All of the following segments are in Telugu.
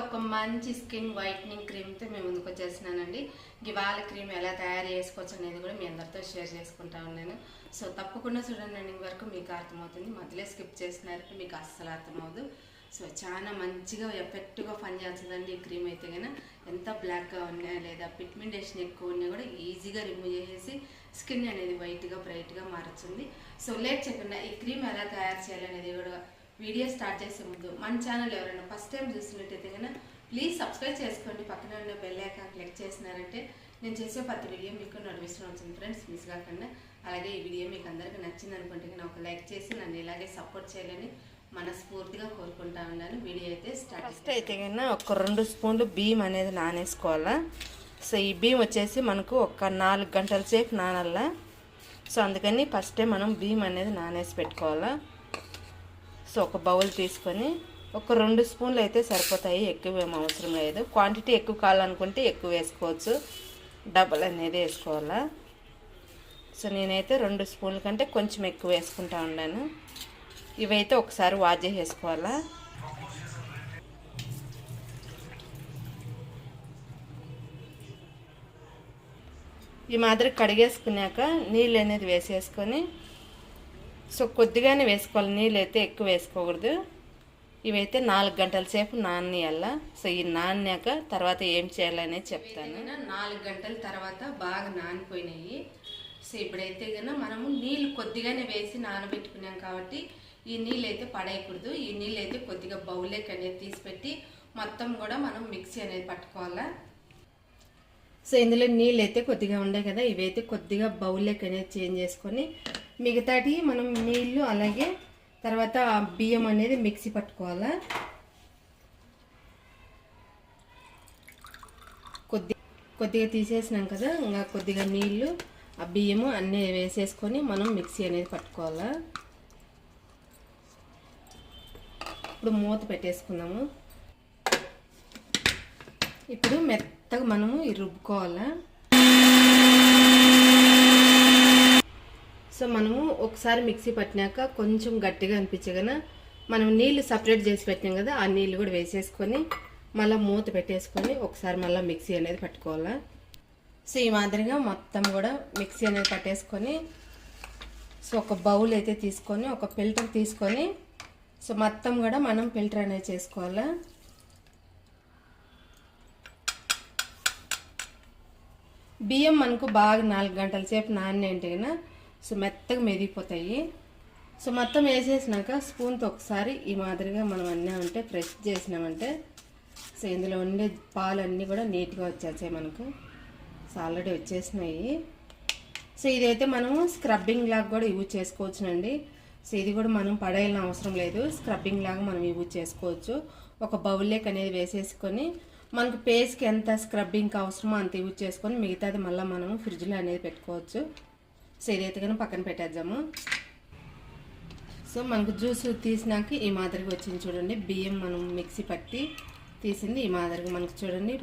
ఒక మంచి స్కిన్ వైట్నింగ్ క్రీమ్తో మేము ముందుకు వచ్చేసినానండి ఇవాళ క్రీమ్ ఎలా తయారు చేసుకోవచ్చు అనేది కూడా మీ అందరితో షేర్ చేసుకుంటా ఉన్నాను. సో తప్పకుండా చూడండి వరకు మీకు అర్థమవుతుంది. మధ్యలో స్కిప్ చేసినారంటే మీకు అస్సలు అర్థమవుదు. సో చాలా మంచిగా ఎఫెక్ట్గా పనిచేస్తుందండి ఈ క్రీమ్ అయితే కనుక ఎంత బ్లాక్గా ఉన్నా లేదా పిగ్మెంటేషన్ ఎక్కువ ఉన్నా కూడా ఈజీగా రిమూవ్ చేసేసి స్కిన్ అనేది వైట్గా బ్రైట్గా మారుతుంది. సో లేట్ చేయకుండా ఈ క్రీమ్ ఎలా తయారు చేయాలనేది కూడా వీడియో స్టార్ట్ చేసే ముందు మన ఛానల్ ఎవరైనా ఫస్ట్ టైం చూస్తున్నట్టయితే కనుక ప్లీజ్ సబ్స్క్రైబ్ చేసుకోండి. పక్కన ఉన్న బెల్ ఐకాన్ క్లిక్ చేసినారంటే నేను చేసే ప్రతి వీడియో మీకు నోటిఫికేషన్ వస్తుంది ఫ్రెండ్స్ మిస్ కాకుండా. అలాగే ఈ వీడియో మీకు అందరికీ నచ్చింది అనుకుంటే కనుక ఒక లైక్ చేసి నన్ను ఇలాగే సపోర్ట్ చేయాలని మనస్ఫూర్తిగా కోరుకుంటా ఉన్నాను. వీడియో అయితే స్టార్ట్ ఫస్ట్ అయితే కన్నా ఒక రెండు స్పూన్లు బియ్యం అనేది నానేసుకోవాలా? సో ఈ బియ్యం వచ్చేసి మనకు ఒక నాలుగు గంటల సేపు నానల్లా సో అందుకని ఫస్టే మనం బియ్యం అనేది నానేసి పెట్టుకోవాలా? సో ఒక బౌల్ తీసుకొని ఒక రెండు స్పూన్లు అయితే సరిపోతాయి. ఎక్కువ ఏం అవసరం లేదు. క్వాంటిటీ ఎక్కువ కావాలనుకుంటే ఎక్కువ వేసుకోవచ్చు. డబల్ అనేది వేసుకోవాలా? సో నేనైతే రెండు స్పూన్ల కంటే కొంచెం ఎక్కువ వేసుకుంటా ఉన్నాను. ఇవైతే ఒకసారి వాష్ చేసేసుకోవాలా? ఈ మాదిరి కడిగేసుకున్నాక నీళ్ళు అనేది వేసేసుకొని సో కొద్దిగానే వేసుకోవాలి. నీళ్ళు అయితే ఎక్కువ వేసుకోకూడదు. ఇవైతే నాలుగు గంటల సేపు నాననియాల సో ఈ నాన్నాక తర్వాత ఏం చేయాలనేది చెప్తాను. నాలుగు గంటల తర్వాత బాగా నానిపోయినాయి. సో ఇప్పుడైతే కనుక మనము నీళ్ళు కొద్దిగానే వేసి నానబెట్టుకున్నాం కాబట్టి ఈ నీళ్ళు అయితే పడేయకూడదు. ఈ నీళ్ళు అయితే కొద్దిగా బౌల్లోకి అనేది తీసిపెట్టి మొత్తం కూడా మనం మిక్సీ అనేది పట్టుకోవాలా. సో ఇందులో నీళ్ళు అయితే కొద్దిగా ఉండే కదా ఇవైతే కొద్దిగా బౌల్లోకి అనేది చేంజ్ చేసుకొని మిగతాటి మనం నీళ్ళు అలాగే తర్వాత బియ్యం అనేది మిక్సీ పట్టుకోవాలా? కొద్ది కొద్దిగా తీసేసినాం కదా ఇంకా కొద్దిగా నీళ్ళు ఆ బియ్యము అన్నీ వేసేసుకొని మనం మిక్సీ అనేది పట్టుకోవాలా? ఇప్పుడు మూత పెట్టేసుకుందాము. ఇప్పుడు మెత్తగా మనము రుబ్బుకోవాలా? సో మనము ఒకసారి మిక్సీ పట్టినాక కొంచెం గట్టిగా అనిపించగానే మనం నీళ్ళు సపరేట్ చేసి పెట్టినాం కదా ఆ నీళ్ళు కూడా వేసేసుకొని మళ్ళీ మూత పెట్టేసుకొని ఒకసారి మళ్ళీ మిక్సీ అనేది పట్టుకోవాలా. సో ఈ మాదిరిగా మొత్తం కూడా మిక్సీ అనేది పట్టేసుకొని సో ఒక బౌల్ అయితే తీసుకొని ఒక ఫిల్టర్ తీసుకొని సో మొత్తం కూడా మనం ఫిల్టర్ అనేది చేసుకోవాలా. బియ్యం మనకు బాగా నాలుగు గంటల సేపు నానంటే సో మెత్తగా మెదిగిపోతాయి. సో మొత్తం వేసేసినాక స్పూన్తో ఒకసారి ఈ మాదిరిగా మనం అన్నీ ఉంటే ఫ్రెష్ చేసినామంటే సో ఇందులో ఉండే పాలు అన్నీ కూడా నీట్గా వచ్చేసాయి మనకు. సో ఆల్రెడీ వచ్చేసినాయి. సో ఇదైతే మనము స్క్రబ్బింగ్ లాగా కూడా యూజ్ చేసుకోవచ్చునండి. సో ఇది కూడా మనం పడేయాలని అవసరం లేదు. స్క్రబ్బింగ్ లాగా మనం యూజ్ చేసుకోవచ్చు. ఒక బౌల్లేక్ అనేది వేసేసుకొని మనకు పేస్కి ఎంత స్క్రబ్బింగ్ అవసరమో అంత యూజ్ చేసుకొని మిగతాది మళ్ళీ మనం ఫ్రిడ్జ్లో అనేది పెట్టుకోవచ్చు. సో ఇదైతే కానీ పక్కన పెట్టేద్దాము. సో మనకు జ్యూస్ తీసినాక ఈ మాదిరిగా వచ్చింది చూడండి. బియ్యం మనం మిక్సీ పట్టి తీసింది. ఈ మాదిరిగా మనకు చూడండి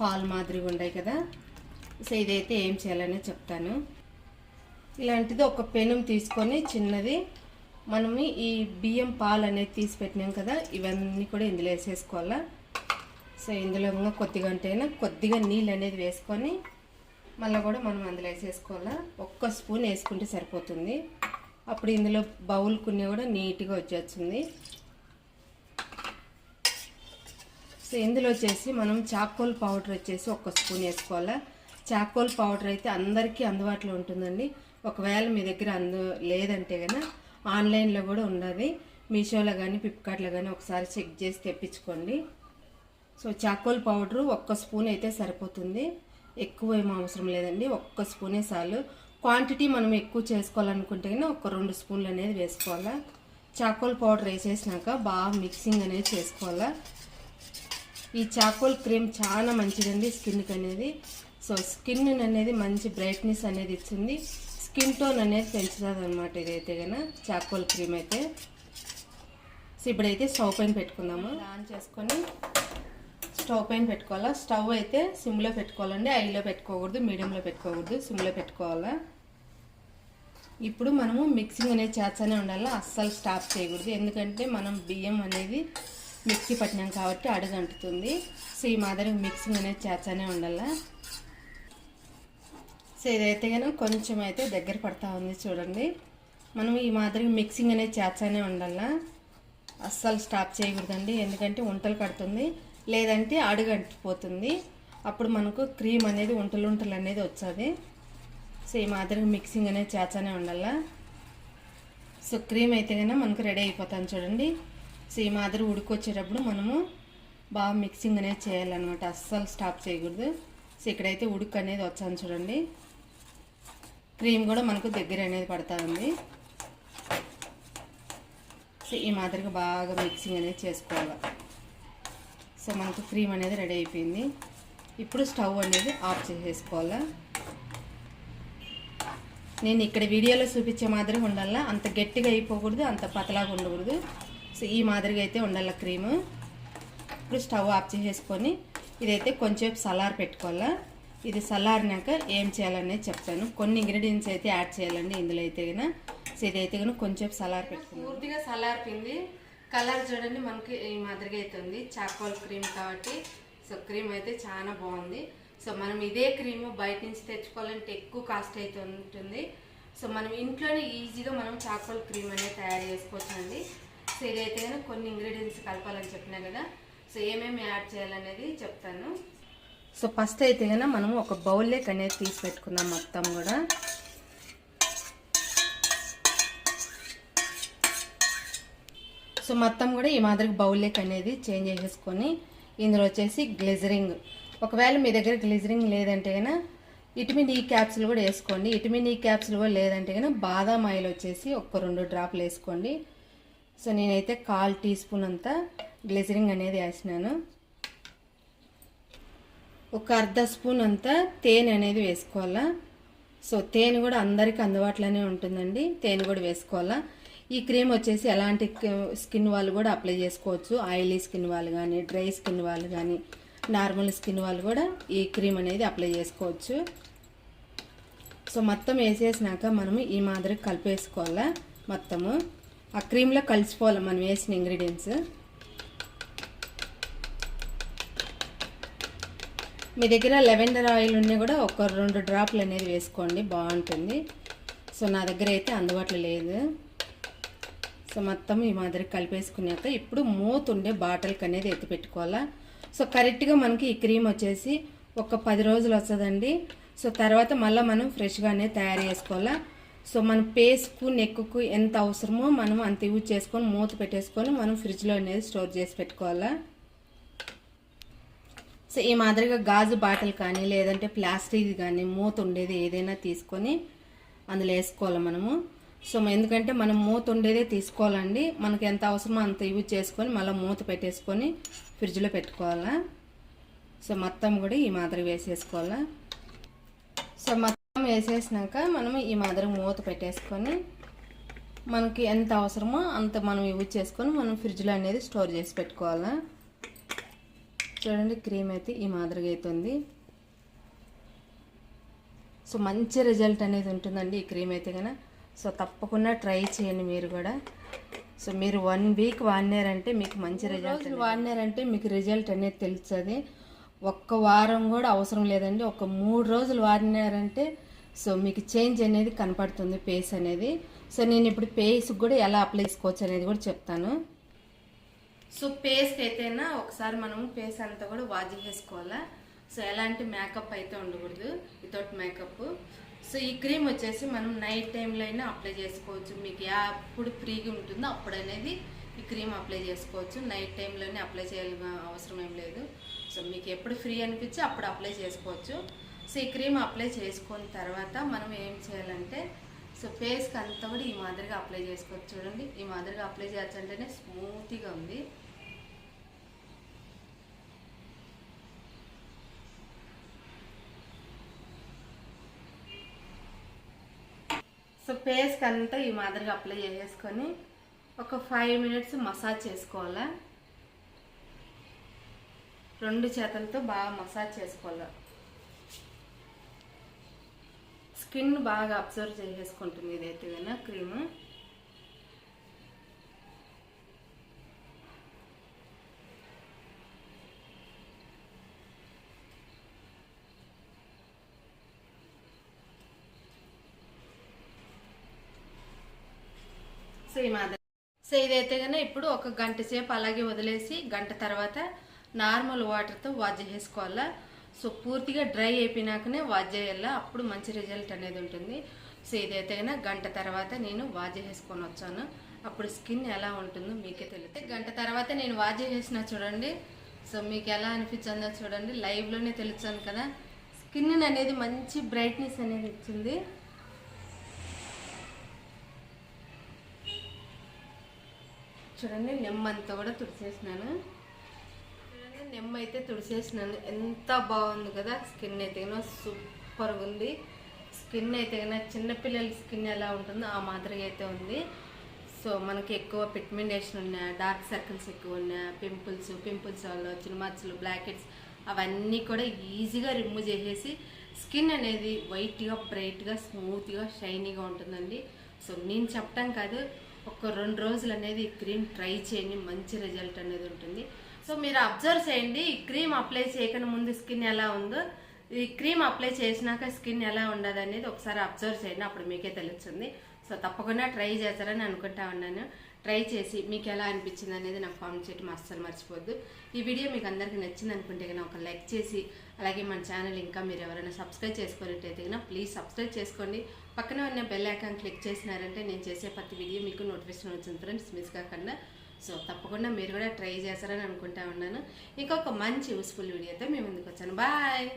పాలు మాదిరిగా ఉన్నాయి కదా. సో ఇదైతే ఏం చేయాలనే చెప్తాను. ఇలాంటిది ఒక పెనం తీసుకొని చిన్నది మనం ఈ బియ్యం పాలు అనేది తీసి పెట్టినాం కదా ఇవన్నీ కూడా ఇందులో వేసేసుకోవాలా. సో ఇందులో కొద్దిగా ఉంటేనా కొద్దిగా నీళ్ళు అనేది వేసుకొని మళ్ళీ కూడా మనం అందులో వేసేసుకోవాలా? ఒక్క స్పూన్ వేసుకుంటే సరిపోతుంది. అప్పుడు ఇందులో బౌల్ కొన్ని కూడా నీట్గా వచ్చేస్తుంది. సో ఇందులో వచ్చేసి మనం చాకోల్ పౌడర్ వచ్చేసి ఒక్క స్పూన్ వేసుకోవాలా? చాకోల్ పౌడర్ అయితే అందరికీ అందుబాటులో ఉంటుందండి. ఒకవేళ మీ దగ్గర అందు లేదంటే కనుక ఆన్లైన్లో కూడా ఉన్నది. మీషోలో కానీ ఫ్లిప్కార్ట్లో కానీ ఒకసారి చెక్ చేసి తెప్పించుకోండి. సో చాకోల్ పౌడరు ఒక్క స్పూన్ అయితే సరిపోతుంది. ఎక్కువ ఏం అవసరం లేదండి. ఒక్క స్పూనే చాలు. క్వాంటిటీ మనం ఎక్కువ చేసుకోవాలనుకుంటే కనుక ఒక రెండు స్పూన్లు అనేది వేసుకోవాలా. చాకోల్ పౌడర్ వేసేసినాక బాగా మిక్సింగ్ అనేది చేసుకోవాలా. ఈ చాకోల్ క్రీమ్ చాలా మంచిదండి స్కిన్కి అనేది. సో స్కిన్ అనేది మంచి బ్రైట్నెస్ అనేది ఇస్తుంది. స్కిన్ టోన్ అనేది పెంచుతుంది అనమాట ఇదైతే కనుక చాకోల్ క్రీమ్ అయితే. సో ఇప్పుడైతే స్టవ్ పైన పెట్టుకుందాము. ఆన్ చేసుకొని స్టవ్ పైన పెట్టుకోవాలా? స్టవ్ అయితే సిమ్లో పెట్టుకోవాలండి. ఐలో పెట్టుకోకూడదు మీడియంలో పెట్టుకోకూడదు సిమ్లో పెట్టుకోవాలా? ఇప్పుడు మనము మిక్సింగ్ అనేది చేస్తూనే ఉండాలి? అస్సలు స్టాప్ చేయకూడదు. ఎందుకంటే మనం బియ్యం అనేది మిక్సీ పట్టినాం కాబట్టి అడుగంటుతుంది. సో ఈ మాదిరి మిక్సింగ్ అనేది చేస్తూనే ఉండాలి? సో ఇదైతే కనుక కొంచెం అయితే దగ్గర పడతా ఉంది చూడండి. మనం ఈ మాదిరి మిక్సింగ్ అనేది చేస్తూనే ఉండాలా? అస్సలు స్టాప్ చేయకూడదండి. ఎందుకంటే వంటలు కడుతుంది. లేదంటే అడుగంటిపోతుంది. అప్పుడు మనకు క్రీమ్ అనేది ఉంటలుంటలు ఉంటలు అనేది వచ్చేది సో ఈ మాదిరిగా మిక్సింగ్ అనేది చేస్తానే ఉండాలా? సో క్రీమ్ అయితే కనుక మనకు రెడీ అయిపోతాను చూడండి. సో ఈ మాదిరి ఉడికొచ్చేటప్పుడు మనము బాగా మిక్సింగ్ అనేది చేయాలన్నమాట. అస్సలు స్టాప్ చేయకూడదు. సో ఇక్కడైతే ఉడుకు అనేది వచ్చాను చూడండి. క్రీమ్ కూడా మనకు దగ్గర అనేది పడతా ఉంది సో ఈ మాదిరిగా బాగా మిక్సింగ్ అనేది చేసుకోవాలి. సో మనకు క్రీమ్ అనేది రెడీ అయిపోయింది. ఇప్పుడు స్టవ్ అనేది ఆఫ్ చేసేసుకోవాలా. నేను ఇక్కడ వీడియోలో చూపించే మాదిరిగా ఉండాలా? అంత గట్టిగా అయిపోకూడదు అంత పతలాగా ఉండకూడదు. సో ఈ మాదిరిగా అయితే ఉండాల క్రీము. ఇప్పుడు స్టవ్ ఆఫ్ చేసేసుకొని ఇదైతే కొంచెం సలార్ పెట్టుకోవాలా. ఇది సలారినాక ఏం చేయాలనేది చెప్తాను. కొన్ని ఇంగ్రీడియంట్స్ అయితే యాడ్ చేయాలండి ఇందులో అయితే కనుక సో ఇదైతే కనుక కొంచెం సలార్ పెట్టుకున్నాను పూర్తిగా సలార్పింది కలర్ చూడండి మనకి ఈ మాదిరిగా అయితే ఉంది చాకోల్ క్రీమ్ కాబట్టి సో క్రీమ్ అయితే చాలా బాగుంది. సో మనం ఇదే క్రీమ్ బయట నుంచి తెచ్చుకోవాలంటే ఎక్కువ కాస్ట్ అయితే ఉంటుంది. సో మనం ఇంట్లోనే ఈజీగా మనం చాకోల్ క్రీమ్ అనేది తయారు చేసుకోవచ్చు అండి సో ఇదైతే కొన్ని ఇంగ్రీడియంట్స్ కలపాలని చెప్పినా కదా సో ఏమేమి యాడ్ చేయాలనేది చెప్తాను. సో ఫస్ట్ అయితే కనుక మనం ఒక బౌల్లోకి అనేది తీసి పెట్టుకుందాం మొత్తం కూడా. సో మొత్తం కూడా ఈ మాదిరి బౌల్లోకి అనేది చేంజ్ చేసేసుకొని ఇందులో వచ్చేసి గ్లిజరింగ్. ఒకవేళ మీ దగ్గర గ్లిజరింగ్ లేదంటే కనుక ఇటమిన్ ఈ క్యాప్సులు కూడా వేసుకోండి. ఇటమిన్ ఈ క్యాప్సులు కూడా లేదంటే కనుక బాదాం ఆయిల్ వచ్చేసి ఒక రెండు డ్రాప్లు వేసుకోండి. సో నేనైతే కాల్ టీ స్పూన్ అంతా గ్లిజరింగ్ అనేది వేసినాను ఒక అర్ధ స్పూన్ అంతా తేనె అనేది వేసుకోవాలా? సో తేనె కూడా అందరికీ అందుబాటులోనే ఉంటుందండి. తేనె కూడా వేసుకోవాలా? ఈ క్రీమ్ వచ్చేసి ఎలాంటి స్కిన్ వాళ్ళు కూడా అప్లై చేసుకోవచ్చు. ఆయిలీ స్కిన్ వాళ్ళు కానీ డ్రై స్కిన్ వాళ్ళు కానీ నార్మల్ స్కిన్ వాళ్ళు కూడా ఈ క్రీమ్ అనేది అప్లై చేసుకోవచ్చు. సో మొత్తం వేసేసినాక మనము ఈ మాదిరి కలిపేసుకోవాలా? మొత్తము. ఆ క్రీమ్లో కలిసిపోవాలి మనం వేసిన ఇంగ్రీడియంట్స్. మీ దగ్గర లెవెండర్ ఆయిల్ ఉన్నా కూడా ఒక రెండు డ్రాప్లు అనేది వేసుకోండి. బాగుంటుంది. సో నా దగ్గర అయితే అందుబాటులో లేదు. సో మొత్తం ఈ మాదిరి కలిపేసుకున్నాక ఇప్పుడు మూత ఉండే బాటిల్కి అనేది ఎత్తి పెట్టుకోవాలా. సో కరెక్ట్గా మనకి ఈ క్రీమ్ వచ్చేసి ఒక పది రోజులు వస్తుందండి. సో తర్వాత మళ్ళీ మనం ఫ్రెష్గానే తయారు చేసుకోవాలా. సో మన పేస్కు నెక్కు ఎంత అవసరమో మనం అంత యూజ్ చేసుకొని మూత పెట్టేసుకొని మనం ఫ్రిడ్జ్లో అనేది స్టోర్ చేసి పెట్టుకోవాలా. సో ఈ మాదిరిగా గాజు బాటిల్ కానీ లేదంటే ప్లాస్టిక్ కానీ మూత ఉండేది ఏదైనా తీసుకొని అందులో వేసుకోవాలి మనము. సో ఎందుకంటే మనం మూత ఉండేదే తీసుకోవాలండి. మనకి ఎంత అవసరమో అంత యూజ్ చేసుకొని మళ్ళీ మూత పెట్టేసుకొని ఫ్రిడ్జ్లో పెట్టుకోవాలా. సో మొత్తం కూడా ఈ మాదిరి వేసేసుకోవాలా. సో మొత్తం వేసేసినాక మనం ఈ మాదిరి మూత పెట్టేసుకొని మనకి ఎంత అవసరమో అంత మనం యూజ్ చేసుకొని మనం ఫ్రిడ్జ్లో అనేది స్టోర్ చేసి పెట్టుకోవాలా. చూడండి క్రీమ్ అయితే ఈ మాదిరిగా అవుతుంది సో మంచి రిజల్ట్ అనేది ఉంటుందండి ఈ క్రీమ్ అయితే కనుక సో తప్పకుండా ట్రై చేయండి మీరు కూడా. సో మీరు వన్ వీక్ వాడినారంటే మీకు మంచి రిజల్ట్ వాడినారంటే మీకు రిజల్ట్ అనేది తెలుస్తుంది. ఒక్క వారం కూడా అవసరం లేదండి. ఒక మూడు రోజులు వాడినారంటే సో మీకు చేంజ్ అనేది కనపడుతుంది పేస్ అనేది. సో నేను ఇప్పుడు పేస్ కూడా ఎలా అప్లై చేసుకోవచ్చు అనేది కూడా చెప్తాను. సో పేస్ట్ అయితేనా ఒకసారి మనము పేస్ట్ అంతా కూడా వాష్ చేసుకోవాలా? సో ఎలాంటి మేకప్ అయితే ఉండకూడదు. వితౌట్ మేకప్ సో ఈ క్రీమ్ వచ్చేసి మనం నైట్ టైంలో అయినా అప్లై చేసుకోవచ్చు. మీకు ఎప్పుడు ఫ్రీగా ఉంటుందో అప్పుడు అనేది ఈ క్రీమ్ అప్లై చేసుకోవచ్చు. నైట్ టైంలోనే అప్లై చేయాల్సిన అవసరం ఏం లేదు. సో మీకు ఎప్పుడు ఫ్రీ అనిపించి అప్పుడు అప్లై చేసుకోవచ్చు. సో ఈ క్రీమ్ అప్లై చేసుకున్న తర్వాత మనం ఏం చేయాలంటే సో ఫేస్కి అంతా కూడా ఈ మాదిరిగా అప్లై చేసుకోవచ్చు. చూడండి ఈ మాదిరిగా అప్లై చేయొచ్చు అంటేనే స్మూత్గా ఉంది. సో ఫేస్కి అంతా ఈ మాదిరిగా అప్లై చేసేసుకొని ఒక ఫైవ్ మినిట్స్ మసాజ్ చేసుకోవాలా? రెండు చేతులతో బాగా మసాజ్ చేసుకోవాలి? స్కిన్ బాగా అబ్జర్వ్ చేసేసుకుంటుంది ఇదైతే కన్నా క్రీమ్. సో ఈ మాదిరి. సో ఇదైతే కనుక ఇప్పుడు ఒక గంట సేపు అలాగే వదిలేసి గంట తర్వాత నార్మల్ వాటర్తో వాష్ చేసుకోవాలా? సో పూర్తిగా డ్రై అయిపోయినాకనే వాష్ చేయాలా? అప్పుడు మంచి రిజల్ట్ అనేది ఉంటుంది. సో ఇదైతే కనుక గంట తర్వాత నేను వాష్ చేసుకొని వచ్చాను. అప్పుడు స్కిన్ ఎలా ఉంటుందో మీకే తెలియదు. గంట తర్వాత నేను వాష్ చేసిన చూడండి. సో మీకు ఎలా అనిపించిందో చూడండి. లైవ్లోనే తెలుస్తాను కదా. స్కిన్ అనేది మంచి బ్రైట్నెస్ అనేది ఇచ్చింది. చూడండి నెమ్మంతా కూడా తుడిచేసినాను చూడండి నెమ్మ అయితే తుడిచేసినాను ఎంత బాగుంది కదా స్కిన్ అయితే సూపర్గా ఉంది. స్కిన్ అయితే చిన్నపిల్లల స్కిన్ ఎలా ఉంటుందో ఆ మాదిరిగా అయితే ఉంది. సో మనకి ఎక్కువ పిగ్మెంటేషన్ ఉన్న డార్క్ సర్కిల్స్ ఎక్కువ ఉన్న పింపుల్స్ పింపుల్స్ వల్ల చిన్న మచ్చలు బ్లాకెట్స్ అవన్నీ కూడా ఈజీగా రిమూవ్ చేసేసి స్కిన్ అనేది వైట్గా బ్రైట్గా స్మూత్గా షైనీగా ఉంటుందండి. సో నేను చెప్పటం కాదు ఒక రెండు రోజులు అనేది ఈ క్రీమ్ ట్రై చేయండి మంచి రిజల్ట్ అనేది ఉంటుంది. సో మీరు అబ్జర్వ్ చేయండి ఈ క్రీమ్ అప్లై చేయకుండా ముందు స్కిన్ ఎలా ఉందో ఈ క్రీమ్ అప్లై చేసినాక స్కిన్ ఎలా ఉండదు అనేది ఒకసారి అబ్జర్వ్ చేయండి అప్పుడు మీకే తెలుస్తుంది. సో తప్పకుండా ట్రై చేస్తారని అనుకుంటా ఉన్నాను. ట్రై చేసి మీకు ఎలా అనిపించింది అనేది నాకు కామెంట్ చేయటం అస్సలు మర్చిపోద్దు. ఈ వీడియో మీకు అందరికీ నచ్చింది అనుకుంటే కనుక ఒక లైక్ చేసి అలాగే మన ఛానల్ ఇంకా మీరు ఎవరైనా సబ్స్క్రైబ్ చేసుకున్నట్టయితే కనుక ప్లీజ్ సబ్స్క్రైబ్ చేసుకోండి. పక్కన ఉన్న బెల్ ఐకాన్ క్లిక్ చేసినారంటే నేను చేసే ప్రతి వీడియో మీకు నోటిఫికేషన్ వచ్చింది ఫ్రెండ్స్ మిస్ కాకుండా. సో తప్పకుండా మీరు కూడా ట్రై చేస్తారని అనుకుంటా ఉన్నాను. ఇంకొక మంచి యూస్ఫుల్ వీడియోతో మేము ముందుకు వచ్చాను. బాయ్